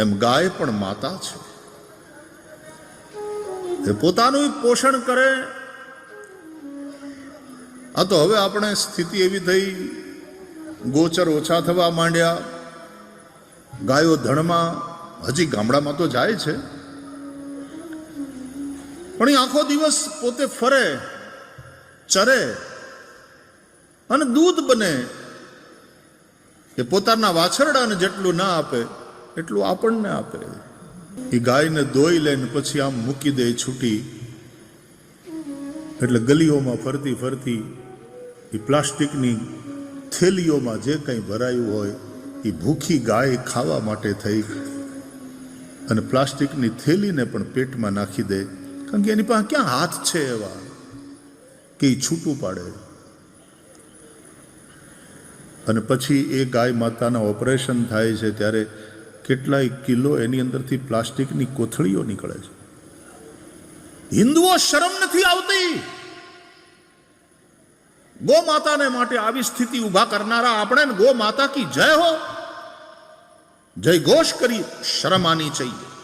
એમ ગાય પણ માતા છે. એ પોતાનું પોષણ કરે. આ તો હવે આપણે સ્થિતિ એવી થઈ, ગોચર ઓછા થવા માંડ્યા. ગાયો ધણમાં હજી ગામડામાં તો જાય છે. પણ એ આખો દિવસ પોતે ફરે, ચરે અને દૂધ બને. એ પોતાના વાછરડાને જેટલું ના આપે એટલું આપણને આપે. એ ગાયને દોઈ લઈને પછી આમ મૂકી દે છૂટી. એટલે ગલીઓમાં ફરતી ફરતી એ પ્લાસ્ટિકની થેલીઓમાં જે કંઈ ભરાયું હોય, એ ભૂખી ગાય ખાવા માટે થઈ. અને પ્લાસ્ટિકની થેલીને પણ પેટમાં નાખી દે. કારણ કે એની પાસે ક્યાં હાથ છે એવા? કે એ છૂટું પાડે. અને પછી એ ગાય માતાના ઓપરેશન થાય છે ત્યારે કેટલાય કિલો એની અંદરથી પ્લાસ્ટિકની કોથળીઓ નીકળે છે હિન્દુઓ શરમ નથી આવતી ગો માતાને માટે આવી સ્થિતિ ઊભા કરનારા આપણે ગો માતા કી જય હો જય ઘોષ કરી શરમ આની चाहिए